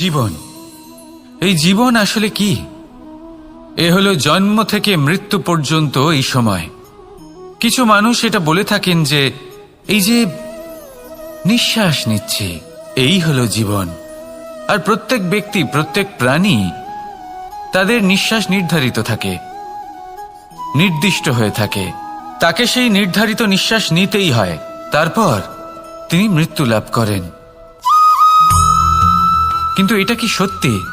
জীবন। এই জীবন আসলে কি? এ হলো জন্ম থেকে মৃত্যু পর্যন্ত এই সময়। কিছু মানুষ এটা বলে থাকেন যে, এই যে নিঃশ্বাস নিচ্ছে, এই হলো জীবন। আর প্রত্যেক ব্যক্তি, প্রত্যেক প্রাণী তাদের নিঃশ্বাস নির্ধারিত থাকে, নির্দিষ্ট হয়ে থাকে। তাকে সেই নির্ধারিত নিঃশ্বাস নিতেই হয়। তারপর তিনি মৃত্যু লাভ করেন। কিন্তু এটা কি সত্যি?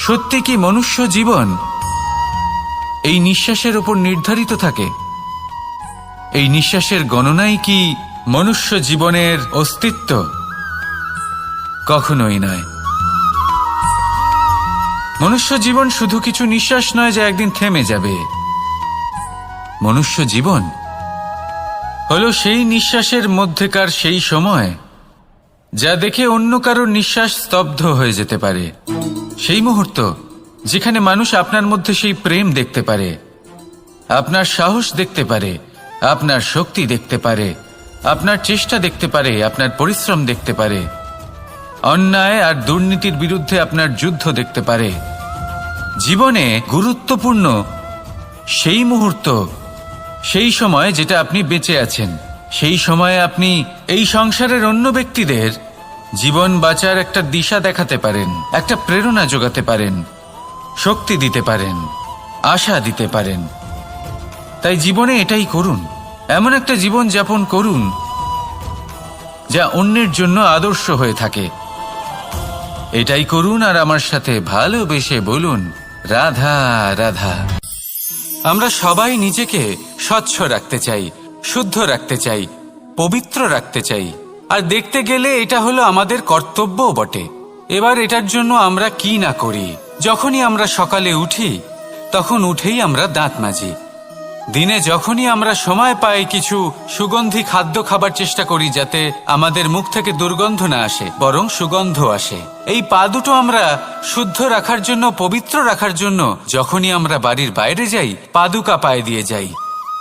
সত্যি কি মনুষ্য জীবন? এই নিঃশ্বাসের উপর নির্ধারিত থাকে। এই নিঃশ্বাসের গণনাই কি মনুষ্য জীবনের অস্তিত্ব? কখনোই নয়। মনুষ্য জীবন শুধু কিছু নিঃশ্বাস নয় যে একদিন থেমে যাবে। মনুষ্য জীবন হলো সেই নিঃশ্বাসের মধ্যেকার সেই সময় যা দেখে অন্য কারোর নিঃশ্বাস স্তব্ধ হয়ে যেতে পারে। সেই মুহূর্ত, যেখানে মানুষ আপনার মধ্যে সেই প্রেম দেখতে পারে। আপনার সাহস দেখতে পারে, আপনার শক্তি দেখতে পারে, আপনার চেষ্টা দেখতে পারে, আপনার পরিশ্রম দেখতে পারে। অন্যায় আর দুর্নীতির বিরুদ্ধে আপনার যুদ্ধ দেখতে পারে। জীবনে গুরুত্বপূর্ণ সেই মুহূর্ত, সেই সময় যেটা আপনি বেঁচে আছেন। সেই সময়ে আপনি এই সংসারের অন্য ব্যক্তিদের জীবন বাঁচার একটা দিশা দেখাতে পারেন, একটা প্রেরণা যোগাতে পারেন, শক্তি দিতে পারেন, আশা দিতে পারেন। তাই জীবনে এটাই করুন, এমন একটা জীবন যাপন করুন যা অন্যের জন্য আদর্শ হয়ে থাকে। এটাই করুন আর আমার সাথে ভালোবেসে বলুন, রাধা রাধা। আমরা সবাই নিজেকে স্বচ্ছ রাখতে চাই শুদ্ধ রাখতে চাই, পবিত্র রাখতে চাই। আর দেখতে গেলে এটা হলো আমাদের কর্তব্যও বটে। এবার এটার জন্য আমরা কি না করি? যখনই আমরা সকালে উঠি, তখন উঠেই আমরা দাঁত মাজি। দিনে যখনই আমরা সময় পাই কিছু সুগন্ধি খাদ্য খাবার চেষ্টা করি যাতে আমাদের মুখ থেকে দুর্গন্ধ না আসে, বরং সুগন্ধ আসে। এই পা দুটো আমরা শুদ্ধ রাখার জন্য, পবিত্র রাখার জন্য যখনই আমরা বাড়ির বাইরে যাই পাদুকা পায়ে দিয়ে যাই।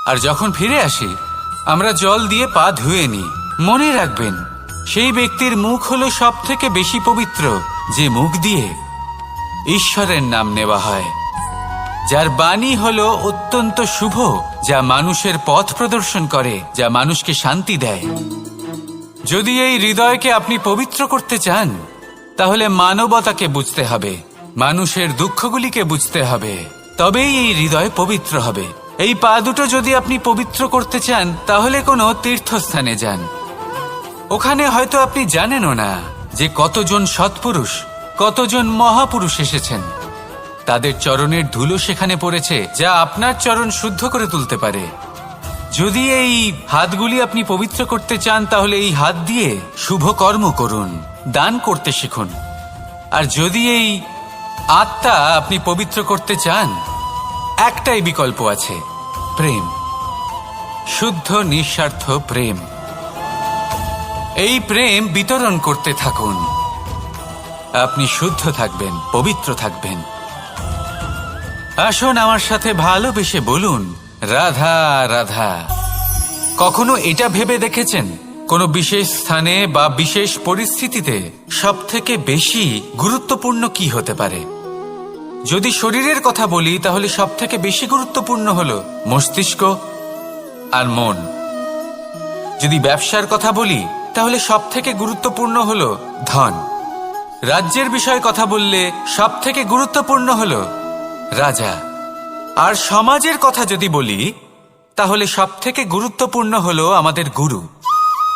আর যখন ফিরে আসি আমরা জল দিয়ে পা ধুয়ে নিই। মনে রাখবেন, সেই ব্যক্তির মুখ হলো সব থেকে বেশি পবিত্র, যে মুখ দিয়ে ঈশ্বরের নাম নেওয়া হয়। যার বাণী হলো অত্যন্ত শুভ, যা মানুষের পথ প্রদর্শন করে, যা মানুষকে শান্তি দেয়। যদি এই হৃদয়কে আপনি পবিত্র করতে চান, তাহলে মানবতাকে বুঝতে হবে, মানুষের দুঃখগুলিকে বুঝতে হবে, তবেই এই হৃদয় পবিত্র হবে। এই পা দুটো যদি আপনি পবিত্র করতে চান, তাহলে কোনো তীর্থস্থানে যান। ওখানে হয়তো আপনি জানেনও না যে কতজন সৎপুরুষ, কতজন মহাপুরুষ এসেছেন। তাদের চরণের ধুলো সেখানে পড়েছে, যা আপনার চরণ শুদ্ধ করে তুলতে পারে। যদি এই হাতগুলি আপনি পবিত্র করতে চান, তাহলে এই হাত দিয়ে শুভ কর্ম করুন, দান করতে শিখুন। আর যদি এই আত্মা আপনি পবিত্র করতে চান একটাই বিকল্প আছে, প্রেম। শুদ্ধ, নিঃস্বার্থ প্রেম। এই প্রেম বিতরণ করতে থাকুন। আপনি শুদ্ধ থাকবেন, পবিত্র থাকবেন। আসুন আমার সাথে ভালোবেসে বলুন, রাধা রাধা। কখনো এটা ভেবে দেখেছেন? কোনো বিশেষ স্থানে বা বিশেষ পরিস্থিতিতে সব থেকে বেশি গুরুত্বপূর্ণ কি হতে পারে? যদি শরীরের কথা বলি, তাহলে সব থেকে বেশি গুরুত্বপূর্ণ হল মস্তিষ্ক আর মন। যদি ব্যবসার কথা বলি, তাহলে সব থেকে গুরুত্বপূর্ণ হল ধন। রাজ্যের বিষয়ে কথা বললে সব থেকে গুরুত্বপূর্ণ হল রাজা। আর সমাজের কথা যদি বলি, তাহলে সব থেকে গুরুত্বপূর্ণ হলো আমাদের গুরু।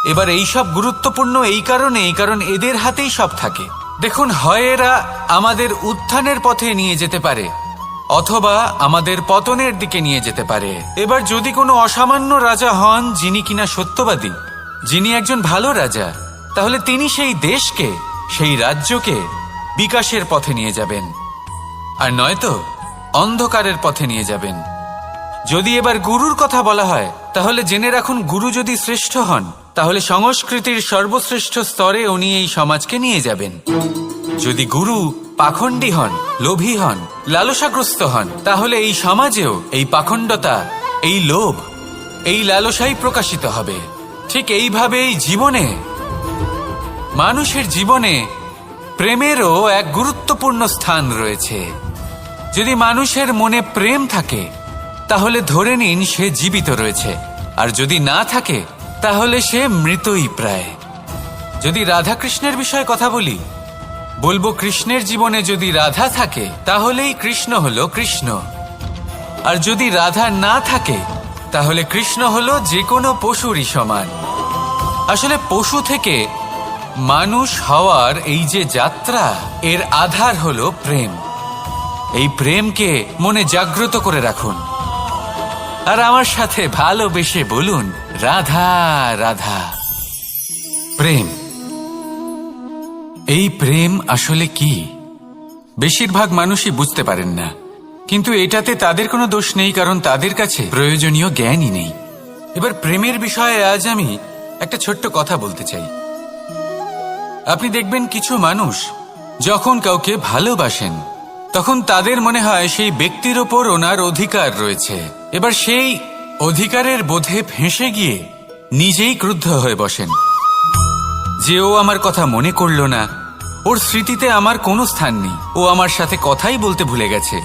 এবার এই সব গুরুত্বপূর্ণ এই কারণেই কারণ এদের হাতেই সব থাকে। দেখুন, হয় এরা আমাদের উত্থানের পথে নিয়ে যেতে পারে, অথবা আমাদের পতনের দিকে নিয়ে যেতে পারে। এবার যদি কোনো অসামান্য রাজা হন, যিনি কিনা সত্যবাদী, যিনি একজন ভালো রাজা, তাহলে তিনি সেই দেশকে, সেই রাজ্যকে বিকাশের পথে নিয়ে যাবেন। আর নয়তো অন্ধকারের পথে নিয়ে যাবেন। যদি এবার গুরুর কথা বলা হয়, তাহলে জেনে রাখুন, গুরু যদি শ্রেষ্ঠ হন তাহলে সংস্কৃতির সর্বশ্রেষ্ঠ স্তরে উনি এই সমাজকে নিয়ে যাবেন। যদি গুরু পাখণ্ডী হন, লোভী হন, লালসাগ্রস্ত হন, তাহলে এই সমাজেও এই পাখণ্ডতা, এই লোভ, এই লালসাই প্রকাশিত হবে। ঠিক এইভাবেই জীবনে, মানুষের জীবনে প্রেমেরও এক গুরুত্বপূর্ণ স্থান রয়েছে। যদি মানুষের মনে প্রেম থাকে, তাহলে ধরে নিন সে জীবিত রয়েছে। আর যদি না থাকে তাহলে সে মৃতই প্রায়। যদি রাধাকৃষ্ণের বিষয়ে কথা বলি, বলব কৃষ্ণের জীবনে যদি রাধা থাকে, তাহলেই কৃষ্ণ হলো কৃষ্ণ। আর যদি রাধা না থাকে, তাহলে কৃষ্ণ হলো যে কোনো পশুরই সমান। আসলে পশু থেকে মানুষ হওয়ার এই যে যাত্রা, এর আধার হলো প্রেম। এই প্রেমকে মনে জাগ্রত করে রাখুন। আর আমার সাথে ভালোবেসে বলুন, রাধা রাধা। প্রেম। এই প্রেম আসলে কি? বেশিরভাগ মানুষই বুঝতে পারেন না। কিন্তু এটাতে তাদের কোনো দোষ নেই, কারণ তাদের কাছে প্রয়োজনীয় জ্ঞানই নেই। এবার প্রেমের বিষয়ে আজ আমি একটা ছোট্ট কথা বলতে চাই। আপনি দেখবেন কিছু মানুষ যখন কাউকে ভালোবাসেন তখন তাদের মনে হয় সেই ব্যক্তির ওপর ওনার অধিকার রয়েছে। এবার সেই অধিকারের বোধে ফেঁসে গিয়ে নিজেই ক্রুদ্ধ হয়ে বসেন। যে ও আমার কথা মনে করল না, ওর স্মৃতিতে আমার কোনো স্থান নেই। ও আমার সাথে কথাই বলতে ভুলে গেছে।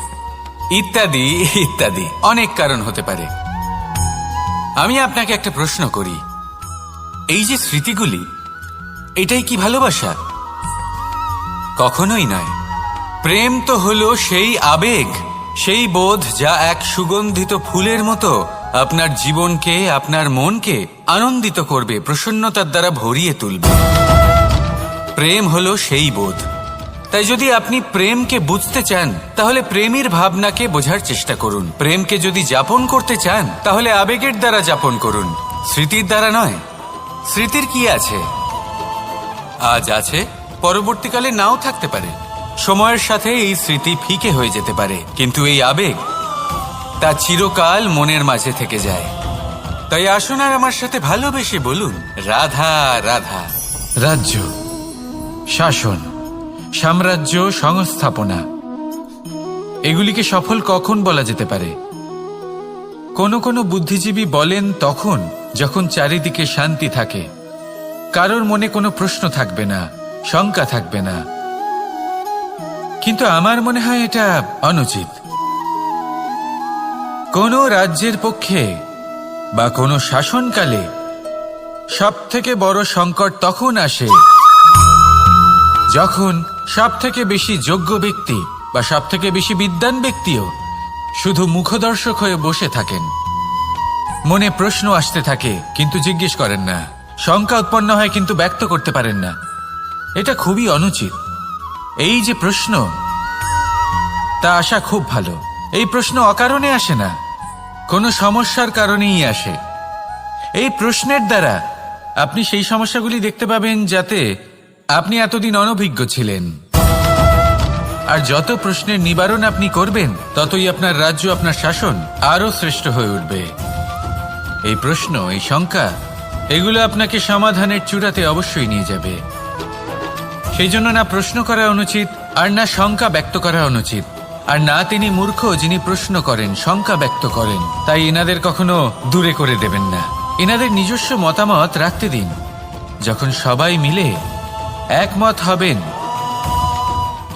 ইত্যাদি ইত্যাদি, অনেক কারণ হতে পারে। আমি আপনাকে একটা প্রশ্ন করি। এই যে স্মৃতিগুলি, এটাই কি ভালোবাসা? কখনোই নয়। প্রেম তো হলো সেই আবেগ, সেই বোধ যা এক সুগন্ধিত ফুলের মতো আপনার জীবনকে, আপনার মনকে আনন্দিত করবে, প্রসন্নতার দ্বারা ভরিয়ে তুলবে। প্রেম হলো সেই বোধ। তাই যদি আপনি প্রেমকে বুঝতে চান, তাহলে প্রেমের ভাবনাকে বোঝার চেষ্টা করুন। প্রেমকে যদি যাপন করতে চান, তাহলে আবেগের দ্বারা যাপন করুন। স্মৃতির দ্বারা নয়, স্মৃতির কি আছে? আজ আছে, পরবর্তীকালে নাও থাকতে পারে। সময়ের সাথে এই স্মৃতি ফিকে হয়ে যেতে পারে। কিন্তু এই আবেগ, তা চিরকাল মনের মাঝে থেকে যায়। তাই আসুন আর আমার সাথে ভালোবেসে বলুন, রাধা রাধা। রাজ্য, শাসন, সাম্রাজ্য সংস্থাপনা, এগুলিকে সফল কখন বলা যেতে পারে? কোনো কোনো বুদ্ধিজীবী বলেন তখন, যখন চারিদিকে শান্তি থাকে। কারোর মনে কোনো প্রশ্ন থাকবে না, শঙ্কা থাকবে না। কিন্তু আমার মনে হয় এটা অনুচিত। কোনো রাজ্যের পক্ষে বা কোনো শাসনকালে সব থেকে বড় সংকট তখন আসে যখন সব থেকে বেশি যোগ্য ব্যক্তি বা সব থেকে বেশি বিদ্বান ব্যক্তিও শুধু মুখদর্শক হয়ে বসে থাকেন। মনে প্রশ্ন আসতে থাকে, কিন্তু জিজ্ঞেস করেন না। শঙ্কা উৎপন্ন হয়, কিন্তু ব্যক্ত করতে পারেন না। এটা খুবই অনুচিত। এই যে প্রশ্ন, তা আসা খুব ভালো। এই প্রশ্ন অকারণে আসে না, কোনো সমস্যার কারণেই আসে। এই প্রশ্নের দ্বারা আপনি সেই সমস্যাগুলি দেখতে পাবেন যাতে আপনি এতদিন অনভিজ্ঞ ছিলেন। আর যত প্রশ্নের নিবারণ আপনি করবেন, ততই আপনার রাজ্য, আপনার শাসন আরও শ্রেষ্ঠ হয়ে উঠবে। এই প্রশ্ন, এই শঙ্কা, এগুলো আপনাকে সমাধানের চূড়াতে অবশ্যই নিয়ে যাবে। সেই জন্য না প্রশ্ন করা অনুচিত, আর না শঙ্কা ব্যক্ত করা অনুচিত। আর না তিনি মূর্খ যিনি প্রশ্ন করেন, শঙ্কা ব্যক্ত করেন। তাই এনাদের কখনো দূরে করে দেবেন না। এনাদের নিজস্ব মতামত রাখতে দিন। যখন সবাই মিলে একমত হবেন,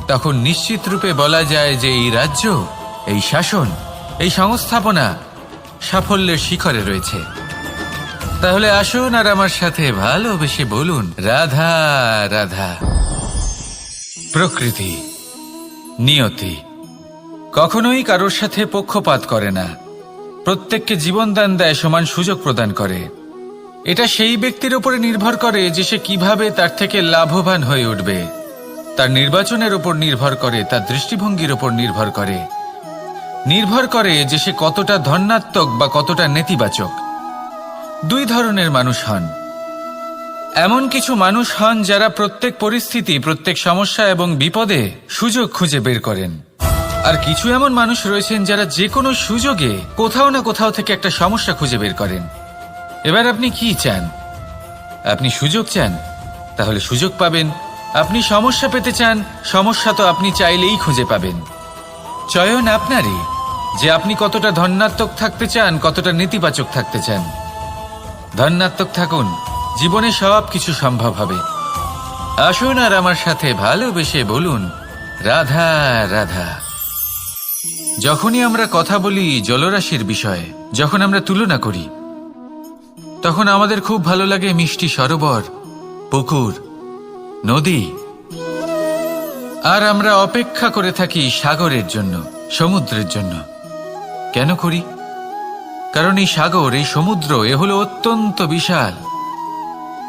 তখন নিশ্চিত রূপে বলা যায় যে এই রাজ্য, এই শাসন, এই সংস্থাপনা সাফল্যের শিখরে রয়েছে। তাহলে আসুন আর আমার সাথে ভালোবেসে বলুন, রাধা রাধা। প্রকৃতি, নিয়তি, কখনোই কারোর সাথে পক্ষপাত করে না। প্রত্যেককে জীবনদান দেয় সমান সুযোগ প্রদান করে। এটা সেই ব্যক্তির উপরে নির্ভর করে যে সে কীভাবে তার থেকে লাভবান হয়ে উঠবে। তার নির্বাচনের উপর নির্ভর করে, তার দৃষ্টিভঙ্গির উপর নির্ভর করে। নির্ভর করে যে সে কতটা ধন্যাত্মক বা কতটা নেতিবাচক। দুই ধরনের মানুষ হন। এমন কিছু মানুষ হন যারা প্রত্যেক পরিস্থিতি, প্রত্যেক সমস্যা এবং বিপদে সুযোগ খুঁজে বের করেন। আর কিছু এমন মানুষ রয়েছেন যারা যে কোনো সুযোগে কোথাও না কোথাও থেকে একটা সমস্যা খুঁজে বের করেন। এবার আপনি কি চান? আপনি সুযোগ চান? তাহলে সুযোগ পাবেন। আপনি সমস্যা পেতে চান, সমস্যা তো আপনি চাইলেই খুঁজে পাবেন। চয়ন আপনারই, যে আপনি কতটা ধন্যাত্মক থাকতে চান, কতটা নেতিবাচক থাকতে চান। ধন্যাত্মক থাকুন। জীবনে সব কিছু সম্ভব হবে। আসুন আর আমার সাথে ভালোবেসে বলুন, রাধা রাধা। যখনই আমরা কথা বলি জলরাশির বিষয়ে, যখন আমরা তুলনা করি, তখন আমাদের খুব ভালো লাগে মিষ্টি সরোবর, পুকুর, নদী। আর আমরা অপেক্ষা করে থাকি সাগরের জন্য, সমুদ্রের জন্য। কেন করি? কারণ এই সাগর, এই সমুদ্র, এ হলো অত্যন্ত বিশাল।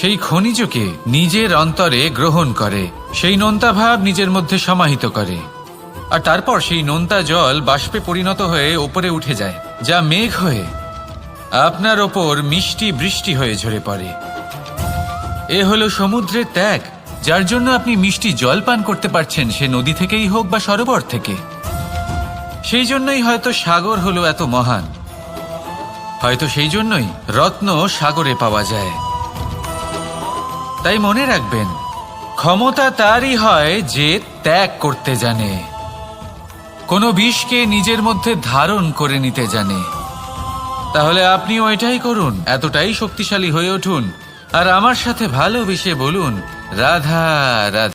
সেই খনিজকে নিজের অন্তরে গ্রহণ করে, সেই নোনতা ভাব নিজের মধ্যে সমাহিত করে। আর তারপর সেই নোনতা জল বাষ্পে পরিণত হয়ে ওপরে উঠে যায়, যা মেঘ হয়ে আপনার ওপর মিষ্টি বৃষ্টি হয়ে ঝরে পড়ে। এ হলো সমুদ্রের ত্যাগ, যার জন্য আপনি মিষ্টি জল পান করতে পারছেন, সে নদী থেকেই হোক বা সরোবর থেকে। সেই জন্যই হয়তো সাগর হলো এত মহান। হয়তো সেই জন্যই রত্ন সাগরে পাওয়া যায়। তাই মনে রাখবেন, ক্ষমতা তারই হয় যে ত্যাগ করতে জানে। কোনো বিষকে নিজের মধ্যে ধারণ করে নিতে জানে। তাহলে আপনিও এটাই করুন, এতটাই শক্তিশালী হয়ে উঠুন। আর আমার সাথে ভালোবেসে বলুন, রাধা রাধা।